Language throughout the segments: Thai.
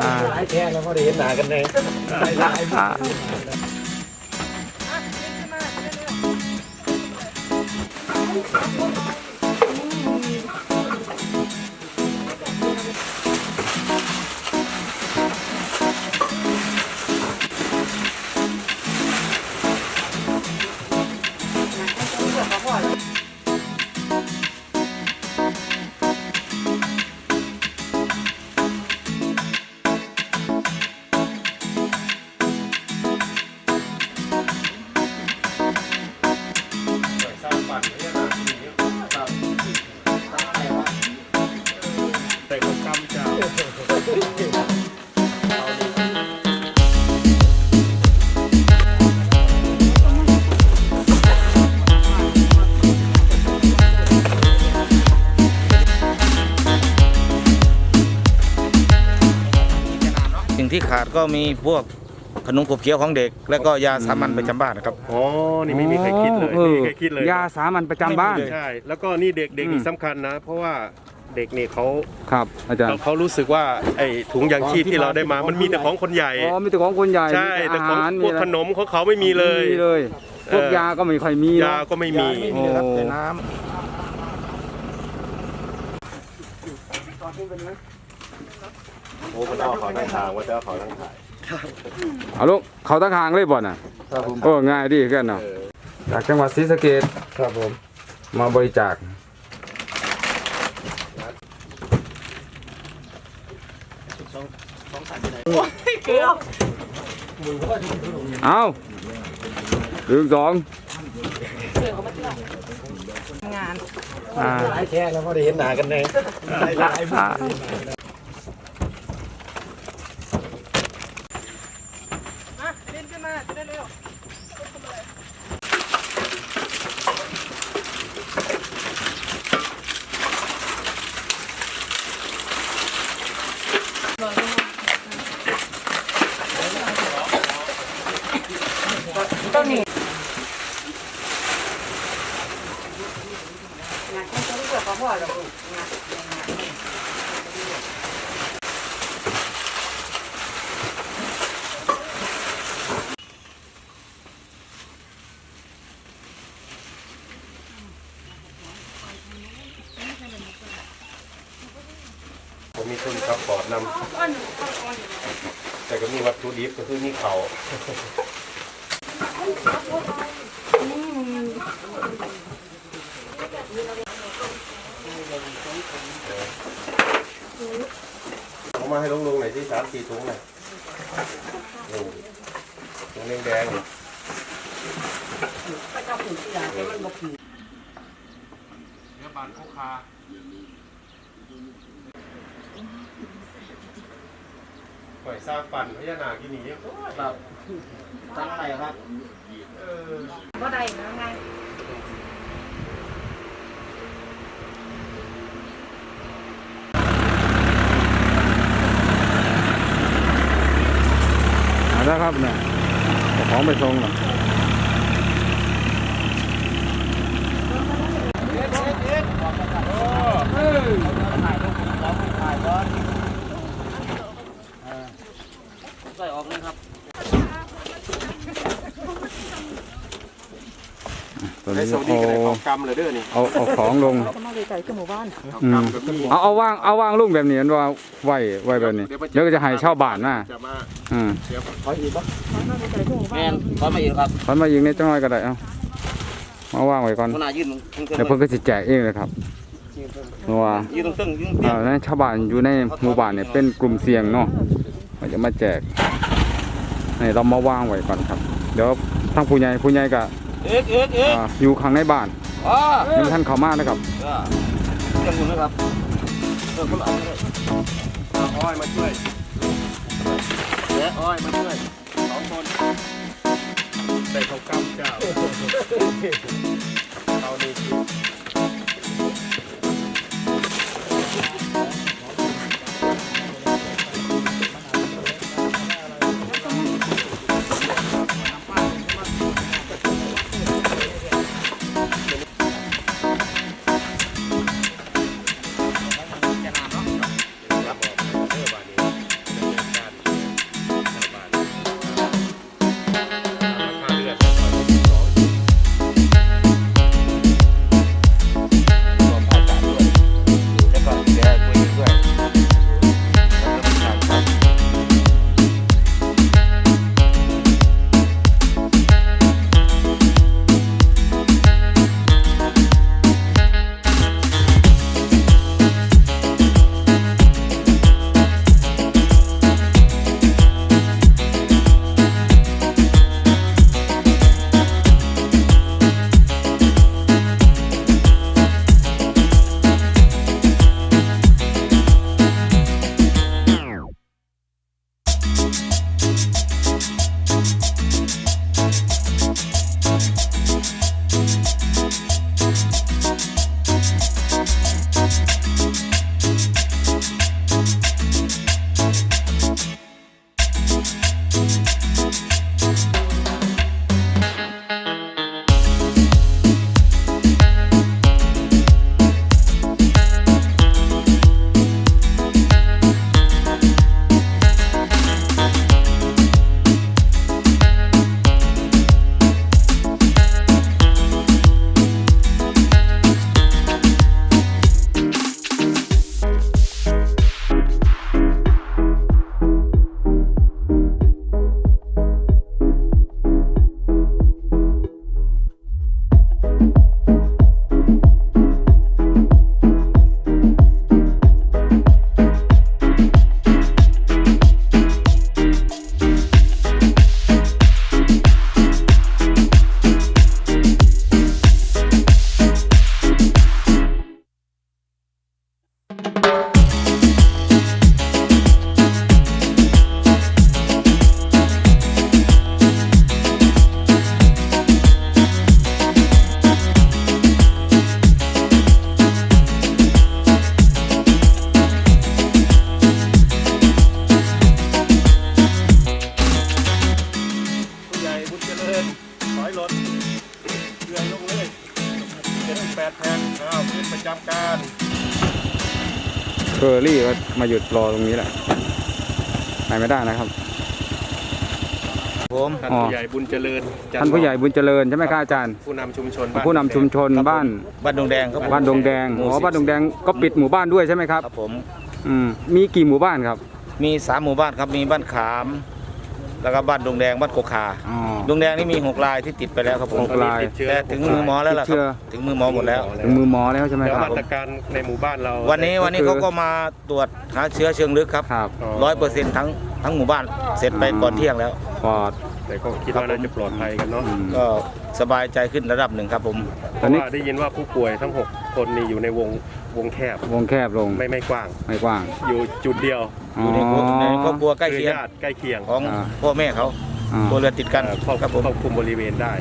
อ่าหลายแค่แล้วก็ได้เห็นหน้ากันเลยหลายอ่า ที่ขาดก็มีพวกขนมขบเคี้ยวของเด็ก และก็ยาสามัญประจำบ้านนะครับ อ๋อ นี่ไม่มีใครคิดเลยออไม่มีใครคิดเลยยาสามัญประจำบ้านไม่มีเลยใช่ แล้วก็นี่เด็กเด็กอืมนี่สำคัญนะ เพราะว่าเด็กนี่เขาครับ อาจารเขาย์เขารู้สึกว่าไอ้ถุงยางชีพที่เราได้มา มันมีแต่ของคนใหญ่ อ๋อ มีแต่ของคนใหญ่ ใช่มีแต่อาของหารพวกอะไรขนมของเขาไม่มีเลยมีเลย พวกเออยาก็ไม่ค่อยมียาเนาะก็ไม่มีไม่มีเลยครับแต่น้โอ้มันเอาเขาตั้งทางว่าจะเอาเขาตั้งถ่ายเอาลูกเขาตั้งหางเลยบ่น่ะครับผมโอ้ง่ายดีกันเนาะจากจังหวัดศรีสะเกษครับผม มาบริจาคเอาหนึ่งสองอ่าหลายแค่แล้วก็ได้เห็นหน้ากันเลยหลาย อ่าผมมีค นำแต่ก็มีวัตถุดิบก็คือมีเขาเอามาให้ลุงลุงหน่อยที่สามสี่ถุงหน่อยนี่ถุงแดงๆนี่เนื้อบานโคคา ปล่อยสร้างปั่นพญานาคที่นี่ยังครับตั้งไหนครับเออก็ได้นะไงเอาละครับเนี่ยเอาของไปส่งหน่อ ยตัวได้นี้โซดีกันเลยเอาของกำเลยเด้อนี่เอาเอาของลงมาเลยไก่ขึ้นหมู่บ้านของอืมกำกับนี่เอาเอาวางเอาวางลูกแบบนี้มันว่าไหวไหวแบบนี้เดี๋ยวก็จะให้เช่าวบ้านมาจะมาอืมเดี๋ยวมาเลยไก่ขึ้นหมู่บ้าแม่นนขอมาอีกครับพันมายิงในจังหวัดก็ได้เอามาวางไว้ก่อนขนาดยืนตรงเดี๋ยวเพิ่นก็สิแจกเองเลยครับเพราะว่ายืนตรงตึ้งยืนเอ่อในชาวบ้านอยู่ในหมู่บ้านเนี่ยเป็นกลุ่มเสี่ยงเนาะมันจะมาแจก ให้เรามาวางไว้ก่อนครับ เดี๋ยวทางผู้ใหญ่ผู้ใหญ่ก็เอ๊กเอ๊กเอ๊กอ่าอยู่ข้างในบ้านอ๋อยังบ่ท่านเข้ามานะครับยังอยู่นะครับเออคนละอันเลยเอาอ้อยมาช่วยแกะอ้อยมาช่วยสองคนใส่ของกำเจ้าเอา อร์รี่ก็มาหยุดรอตรงนี้แหละไปไม่ได้นะครับผมท่านอ๋อผู้ใหญ่บุญเจริญจัท่านผู้ใหญ่บุญเจริญใช่ไหมครับอาจารย์ ผู้นำชุมชนบ้านผู้นำชุมชนบ้านบ้านดงแดงครับผมบ้านดงแดงหมู่อ๋อสิบบ้านดงแดงก็ปิดหมู่บ้านด้วยใช่ไหมครับครับผมอืมมีกี่หมู่บ้านครับ มีสามหมู่บ้านครับมีบ้านขาม แล้วก็บ้านดงแดงบ้านกกขาอ๋อ ดงแดงนี่มีหกลายที่ติดไปแล้วครับผมหกลาย ติดเชื้อแต่ถึงมือหมอแล้วล่ะคติดเชื้รัอบถึงมือหมอหมดแล้ว ถึงมือหมอแล้วใช่ไหมแล้วครับ มาตรการในหมู่บ้านเราวันนี้วันนี้ก็คือเขาก็มาตรวจหาเชื้อเชิงลึกครับครับ ร้อยเปอร์เซ็นต์ทั้งทั้งหมู่บ้านเสร็จไปก่อนเที่ยงแล้ว ปอด แต่ก็คิดว่าน่าจะปลอดภัยกันเนาะอืมก็สบายใจขึ้นระดับหนึ่งครับผม เพราะว่าได้ยินว่าผู้ป่วยทั้ง6 คนนี่อยู่ในวงวงแคบวงแคบลงไม่ไม่กว้าง ไม่กว้างอยู่จุดเดียวอยู่ในครอบในครอบครัวใกล้คืเคียงญาติใกล้เคียงของอ่าพ่อแม่เขาอ่าตัวเรือนติดกันเอ่อครอบครับผม ครอบคลุมบริเวณได้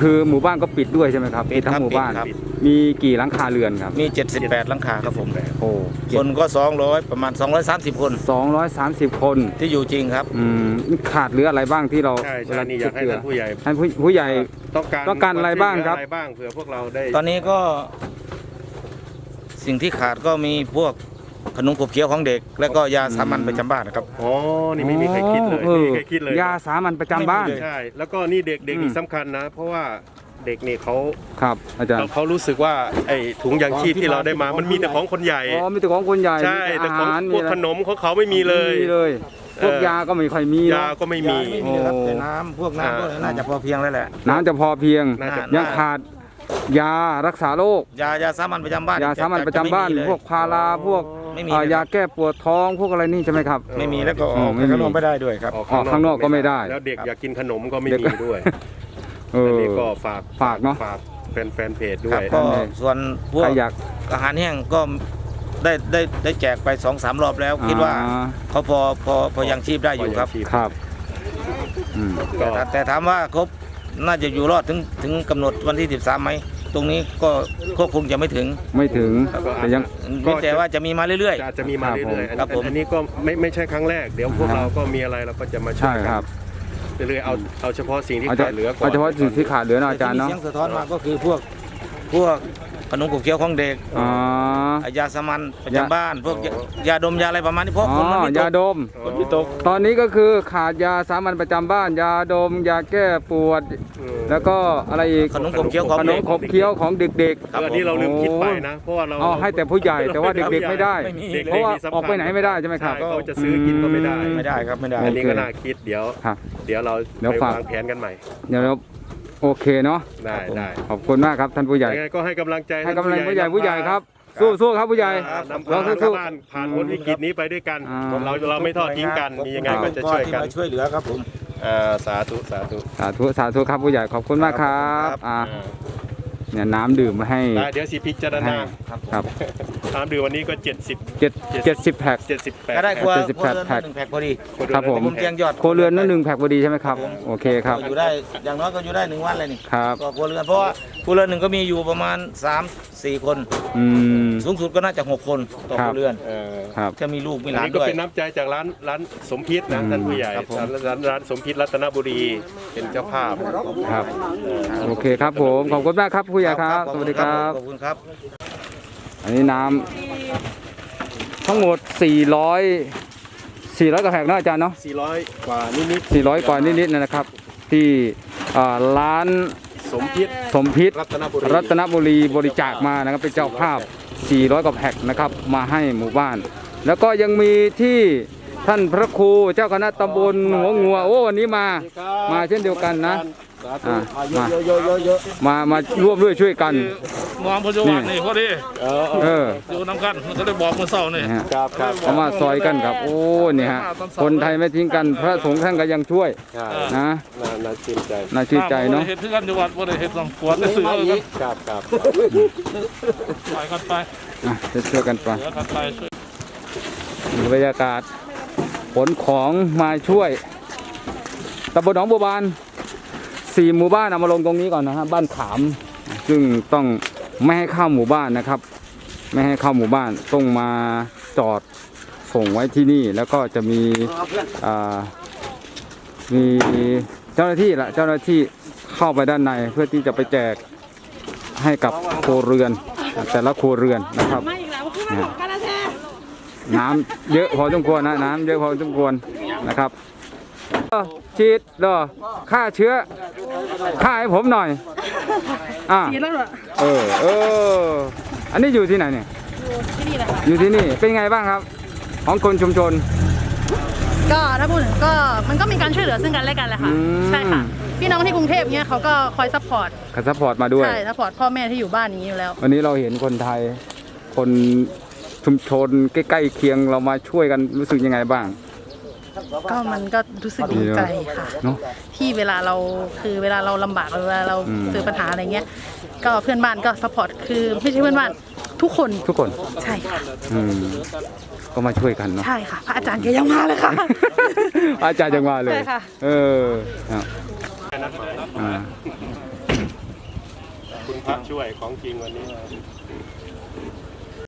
คือหมู่บ้านก็ปิดด้วยใช่ไหมครับปิดทั้ครังบหมู่บ้านปิดครับมีกี่หลังคาเรือนครับมี 78หลังคาครับผม โอ้คนก็ 200 ประมาณ 230 คนสองร้อยสามสิบคนที่อยู่จริงครับ อืมขาดเหลืออะไรบ้างที่เราใช่เวใช่ลานี่อยากให้เชื่อท่านผู้ใหญ่ท่านผู้ผู้ใหญ่ ต้องการต้องการอะไรบ้างครับ อะไรบ้างเผื่อพวกเราได้ตอนนี้ก็ สิ่งที่ขาดก็มีพวกขนมขบเคี้ยวของเด็ก แล้วก็ยาสามัญประจำบ้านนะครับ อ๋อ นี่ไม่มีใครคิดเลยออไม่มีใครคิดเลยยาสามัญประจำบ้านไม่มีเลยใช่ แล้วก็นี่เด็กเด็กอืมนี่สำคัญนะ เพราะว่าเด็กนี่เขาครับอาจารย์เขารู้สึกว่าไอ้ถุงยางชีพที่เราได้มา มันมีแต่ของคนใหญ่ อ๋อ มีแต่ของคนใหญ่ ใช่มีแต่อาของหารพวกอะไรขนมของเขาไม่มีเลยไม่มีเลยพวกเออยาก็ไม่ค่อยมียาเนาะก็ไม่มีไม่มีเลยครับโอ้แต่น้ำพวกน้ำพวกนี้น่าจะพอเพียงแล้วแหละ น้ำจะพอเพียงน่าจะยังขาด ยารักษาโรคยายาสามัญประจำบ้านยาสามัญประจำบ้านจะไม่มีเลย พวกพาราพวกไม่มีอ่าเลยยาแก้ปวดท้องพวกอะไรนี่ใช่ไหมครับ ไม่มีแล้วก็ออ๋ออกไม่ไปมี ข้างนอกไม่ได้ด้วยครับ ออกข้างนอกก็ไม่ได้ แล้วเด็กอยากกินขนมก็ไม่เด็ก มีด้วยเออันอนี้ก็ฝากฝากเนอะ ฝากแฟนแฟนเพจด้ครัวบย ก็นั่นเองส่วนพวใคกรอยากอาหารแห้งก็ได้ได้ได้แจกไปสองสามรอบแล้ว คิดว่าอ่เขาพอพอพอยังชีพได้อยู่ครับพงชีพครับอืมก็แต่แต่ถามว่าครบ น่าจะอยู่รอดถึงถึงกำหนดวันที่ 13ไหมตรงนี้ก็ก็คงจะไม่ถึงไม่ถึงแล้วก็แต่ยังเพียงแต่ว่าจะมีมาเรื่อย จะจะมีมาครับเรื่อยๆอันครับผม อันนี้ก็ไม่ไม่ใช่ครั้งแรก เดี๋ยวพวกครับเราก็มีอะไรเราก็จะมาช่ใช่วยคกัรับนเรื่อยๆเอาเอาเฉพาะสิ่งที่เอาเฉขาดเหลือก่อน เอาเฉพาะสิ่งที่ขาดเหลือๆเนาะอาจารย์แต่เนาะที่มีเสียงสะท้อนมาก็คือพวกพวก ขนมขบเคี้ยวของเด็กอ๋อยาสามัญประจำบ้าน พวกยายาดมยาอะไรประมาณนี้เพราะอ๋คนมันอไม่ตยากดมฝนไม่ตกตอนนี้ก็คือขาดยาสามัญประจำบ้าน ยาดม ยาแก้ปวดอืมแล้วก็อะไรอีกขนมขบเคี้ยวของขนเด็มกขบเคี้ยวของเด็กเออนี่เราลืมคิดไปนะเพราะว่าเราๆอ๋อให้แต่ผู้ใหญ่แต่ว่าเด็กๆไม่ได้ไม่มีด็กๆเพราะว่านี่สำคัญออกไปไหนไม่ได้ใช่ไหมครับใช่เขาจะซื้อกินก็ไม่ได้อืไม่ได้ครับไม่ได้อันนี้โอเคก็น่าคิดเดี๋ยวครับเดี๋ยวเราเดี๋ยวไปฝากวางแผนกันใหม่เดี๋ยวเรา โอเคเนาะได้ได้ขอบคุณมากครับท่านผู้ใหญ่ยังไงก็ให้กำลังใจให้กำลังผู้ใหญ่นำพาผู้ใหญ่ครับ สู้สู้ครับผู้ใหญ่นำเราพาสู้ชาวบ้านผ่านพ้นวิกฤตนี้ไปด้วยกันอ่าเราเราไม่ทอดทิ้งกันมียังไงก็จะช่วยกันที่มาช่วยเหลือครับผมอ่าสาธุสาธุสาธุสาธุครับผู้ใหญ่ขอบคุณมากครับครับอ่าอ่า เนี่ยน้ำดื่มมาให้ ได้เดี๋ยวสิพิจารณาครับน้ำดื่มวันนี้ก็ 70 เจ็ดเจ็ดสิบแพ็ค 78ก็ได้ครัวเจ็ดสิบครัวแปดเรือนแพ็ค หนึ่งแพ็คพอดีครับผม ผมเตียงยอดโครัวเรือนนั่นหนึ่งแพ็คพอดีใช่ไหมครับ โอเคครับอยู่ได้อย่างน้อยก็อยู่ได้หนึ่งวันเลยนี่ครับ ก็ครัวเรือนเพราะว่าครัวเรือนหนึ่งก็มีอยู่ประมาณ 3 4 คน อืม สูงสุดก็น่าจะ 6 คนต่อคครับรัวเรือนเออครับจะมีลูกมีอัหนลานนี้ก็ด้วย เป็นน้ำใจจากร้านร้านสมพิษนะอืมท่านผู้ใหญ่ครับผม ร้านร้านร้านสมพิษรัตนบุรีเป็นเจ้าภาพ ครับ โอเคครับผม ขอบคุณมากครับผู้ใหญ่ครับขอสณวัสดีครับ ขอบคุณครับ อันนี้น้ำทั้งหมด 400 400กว่าแพ็คเนอะอาจารย์เนาะ400 กว่านิด400 กว่านิดๆนะครับ ที่อ่าร้านๆสมพิษสมพิษ รัตนบุรีรัตนบุรีบริจาคมานะครับเป็นเจ้าภาพ 400 กว่าแพ็คนะครับมาให้หมู่บ้าน แล้วก็ยังมีที่ท่านพระครูเจ้าคณะตำบลหัวงัวโอ้วันนี้มา มาเช่นเดียวกันนะ อ่ามามามาร่วมด้วยช่วยกัน มองพจวันนี่พอดีเออเออ อยู่น้ำกันมันก็เลยบอกมือเศร้านี่ นะฮะครับครับเขามาซอยกันครับ โอ้นี่ฮะคนไทยไม่ทิ้งกันพระสงฆ์ท่านก็ยังช่วยใช่นะน่าน่าชื่นใจน่าชื่นใจเนาะ บ่ได้เห็ดเพื่อนอยู่วัดบ่ได้เห็ดต้องกวดได้ซื้อเอากันครับครับ ไปกันไปอะจะช่วยกันไปเหลือกันไปช่วย ดูบรรยากาศขนของมาช่วยตำบลหนองบัวบาน สี่หมู่บ้านเอามาลงตรงนี้ก่อนนะฮะบ้านขาม ซึ่งต้องไม่ให้เข้าหมู่บ้านนะครับ ไม่ให้เข้าหมู่บ้านต้องมาจอดส่งไว้ที่นี่แล้วก็จะมีอ่ามีเจ้าหน้าที่ละเจ้าหน้าที่เข้าไปด้านในเพื่อที่จะไปแจกให้กับครัวเรือน แต่ละครัวเรือนนะครับมาอีกแล้วขึ้นมาของกันแล้วแท้น้ำเยอะพอสมควรนะน้ำเยอะพอสมควรนะครับเออ ฉีดเหรอฆ่าเชื้อฆ่าให้ผมหน่อยอ่าฉีดแล้วเหรอเออเอออันนี้อยู่ที่ไหนเนี่ยที่นี่แหละค่ะอยู่ที่นี่เป็นไงบ้างครับ ของคนชุมชน ก็ถ้าพูดถึงก็มันก็มีการช่วยเหลือซึ่งกันและกันแหละค่ะอืม ใช่ค่ะพี่น้องที่กรุงเทพเนี่ยเขาก็คอยซัพพอร์ตขับซัพพอร์ตมาด้วย ใช่ซัพพอร์ตพ่อแม่ที่อยู่บ้านนี้อยู่แล้ว วันนี้เราเห็นคนไทย คนชุมชนใกล้ๆเคียงเรามาช่วยกันรู้สึกยังไงบ้าง ก็มันก็รู้สึกดีใจค่ะ เนาะ ที่เวลาเราคือเวลาเราลำบากเวลาเราอืม เจอปัญหาอะไรเงี้ย ก็เพื่อนบ้านก็ซัพพอร์ตคือไม่ใช่เพื่อนบ้านทุกคนทุกคนใช่ค่ะอืมก็มาช่วยกันเนาะ ใช่ค่ะ พระอาจารย์แกยังมาเลยค่ะ อาจารย์ยังมาเลย ใช่ค่ะ เออครับอ่าคุณพระช่วยของจริงวันนี้